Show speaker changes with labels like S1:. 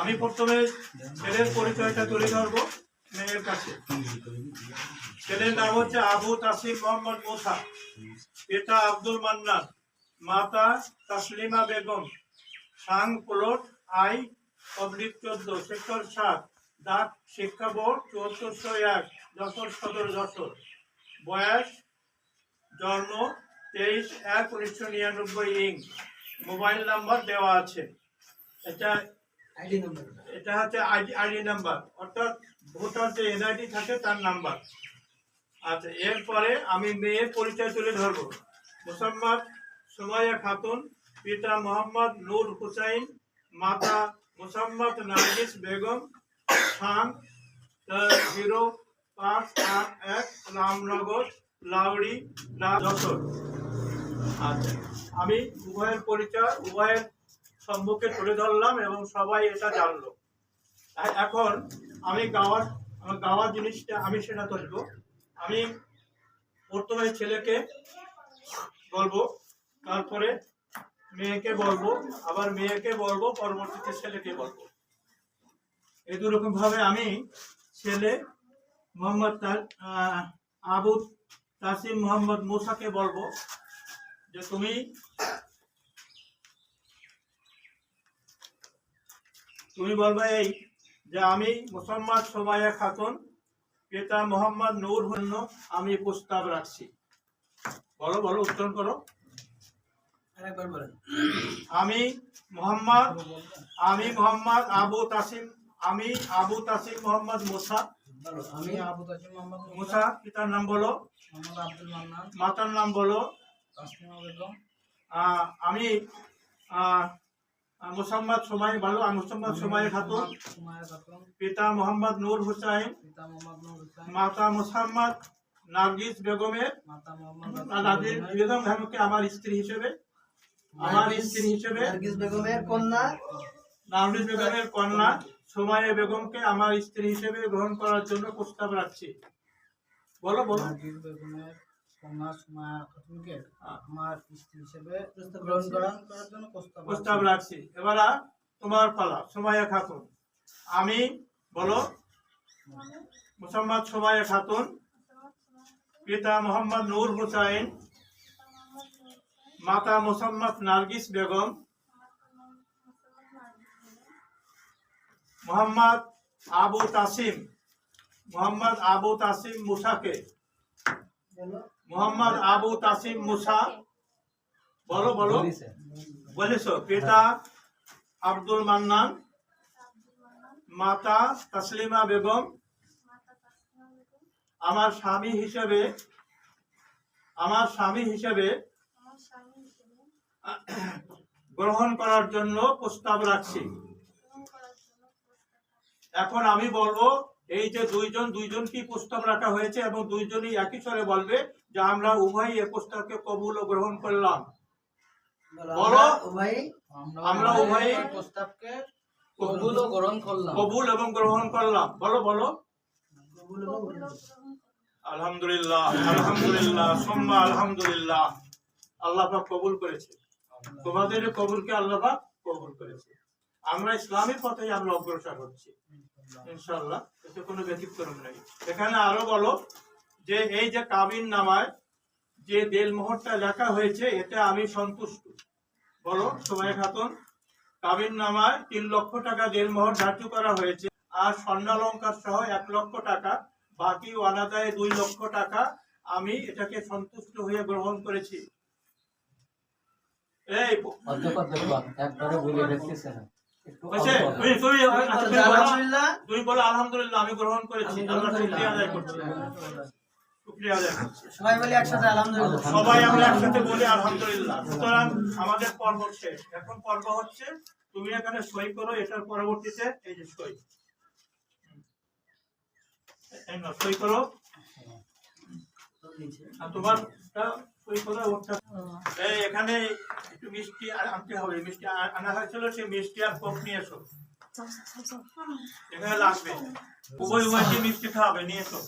S1: আমি প্রথমে ছেলের পরিচয়টা তুলে ধরবো মেয়ের কাছে। ছেলের নাম হচ্ছে আবু তাসিম মোহাম্মদ মোসা। পিতা আব্দুল মান্নান, মাতা তাসলিমা বেগম। সাং প্লট আই পাবলিক চোদ্দ সেক্টর সাত, ডাক শিক্ষা বোর্ড, চুয়াত্তরশো এক, যশোর সদর যশোর। বয়স, জন্ম তেইশ এক উনিশশো নিরানব্বই ইং। মোবাইল নাম্বার দেওয়া আছে। এটা
S2: আইডি নাম্বার।
S1: এটা হচ্ছে আইডি আইডি নাম্বার। অর্থাৎ ভোটার যে এনআইডি থাকে তার নাম্বার। আচ্ছা এরপরে আমি মেয়ের পরিচয় তুলে ধরবো। মোসাম্মদ সুমাইয়া খাতুন পিতা মোহাম্মদ নূর হুসাইন মাতা মোসাম্মদ নার্গিস বেগম খান জিরো পাঁচ আট এক রামনগর লাউড়ি যশোর। আচ্ছা। আমি উভয়ের পরিচয়, উভয়ের সম্মুখে তুলে ধরলাম এবং সবাই এটা জানলো। এখন আমি গাওয়ার, আমার গাওয়ার জিনিসটা আমি সেটা তুলবো। আমি প্রথমে ছেলেকে বলব, তারপরে মেয়েকে বলব, আবার মেয়েকে বলব, পরবর্তীতে ছেলেকে বলব। এই দুরকম ভাবে আমি ছেলে মোহাম্মদ আবু তাসিম মোহাম্মদ মুসাকে বলব। যে তুমি তুমি বলবে এই যে আমি মুসম্মদ সোমাইয়া খাতুন পিতা মোহাম্মদ নূর হন্য আমি প্রস্তাব রাখছি। বলো বলো উচ্চারণ করো। আমি মোহাম্মদ আমি মোহাম্মদ আবু তাসিম আমি আবু তাসিম মোহাম্মদ মুসা।
S2: আমি আবু তাসিম মোহাম্মদ মুসা।
S1: পিতার নাম বলো। মাতার নাম বলো। আমি মুসাম্মদ সোমাই আমি মুসাম্মদ সোমাই খাতুন। পিতা মোহাম্মদ নূর হুসাইন।
S2: পিতা মোহাম্মদ নূর হোসেন
S1: মাতা মুসাম্মদ নার্গিস বেগমের।
S2: মাতা মোহাম্মদ
S1: বেগম আমাকে আমার স্ত্রী হিসেবে। আমার স্ত্রী হিসেবে।
S2: নার্গিস বেগমের কন্যা।
S1: নার্গিস বেগমের কন্যা সোমাইয়া বেগমকে আমার স্ত্রী হিসেবে গ্রহণ করার জন্য প্রস্তাব রাখছি। বলো বলো।
S2: নার্গিস বেগমের কন্যা সুমাইয়া খাতুনকে আমার স্ত্রী হিসেবে গ্রহণ করার করার জন্য প্রস্তাব
S1: প্রস্তাব রাখছি। এবার তোমার পালা খাতুন আমি বলো। মুসাম্মদ সোমাইয়া খাতুন পিতা মোহাম্মদ নূর হুসাইন। মাতা মোসাম্মদ নার্গিস বেগম। মোহাম্মদ আবু তাসিম। মোহাম্মদ আবু তাসিম মুসাকে। মোহাম্মদ আবু তাসিম মুসা। বলো বলো। বলেছ। পিতা আব্দুল মান্নান মাতা তাসলিমা বেগম আমার স্বামী হিসেবে আমার স্বামী হিসেবে গ্রহণ করার জন্য প্রস্তাব রাখছি। এখন আমি বলব এই যে দুইজন দুইজন কি প্রস্তাব রাখা হয়েছে এবং দুইজনই একই স্বরে বলবে যে আমরা উভয়ই এ প্রস্তাবকে কবুল ও গ্রহণ করলাম? বলো। আমরা উভয়ই
S2: প্রস্তাবকে কবুল ও গ্রহণ করলাম।
S1: কবুল এবং গ্রহণ করলাম। বলো বলো। আলহামদুলিল্লাহ আলহামদুলিল্লাহ সোম্মা আলহামদুলিল্লাহ। আল্লাহ পাক কবুল করেছে। তোমাদের কবুলকে আল্লাহ পাক কবুল করেছে। আমরা ইসলামের পথে আমরা অগ্রসর হচ্ছি। ইনশাল্লাহ কোনো ব্যতিক্রম নেই। এখানে আরও বলো যে, এই যে কাবিন নামায় যে দেলমোহরটা লেখা হয়েছে, এতে আমি সন্তুষ্ট। বলো সবাই খাতুন। কাবিন নামায় তিন লক্ষ টাকা দেলমোহর ধার্য করা হয়েছে আর স্বর্ণালঙ্কার সহ এক লক্ষ টাকা, বাকি অনাদায়ে দুই লক্ষ টাকা আমি এটাকে সন্তুষ্ট হয়ে গ্রহণ করেছি। এই
S3: একবারে
S1: তুমি আচ্ছা, তুমি বলো।
S2: আলহামদুলিল্লাহ।
S1: তুমি বলো আলহামদুলিল্লাহ আমি গ্রহণ করেছি।
S2: আমি
S1: শুক্রিয়া আদায় করছি। শুক্রিয়া আদায় করছি।
S2: সবাই বলি একসাথে আলহামদুলিল্লাহ।
S1: সবাই আমরা একসাথে বলি আলহামদুলিল্লাহ। সুতরাং আমাদের পর্ব শেষ। এখন পর্ব হচ্ছে তুমি এখানে সই করো এটার পরবর্তীতে এই যে সই। সই করো। আর তোমার এখানে একটু মিষ্টি আর আনতে হবে। মিষ্টি আনা হয়েছিল সেই মিষ্টি আর কোপ নিয়ে এসো। এখানে লাগবে। উভয় উভয়কে মিষ্টি খাওয়াবে নিয়ে এসো।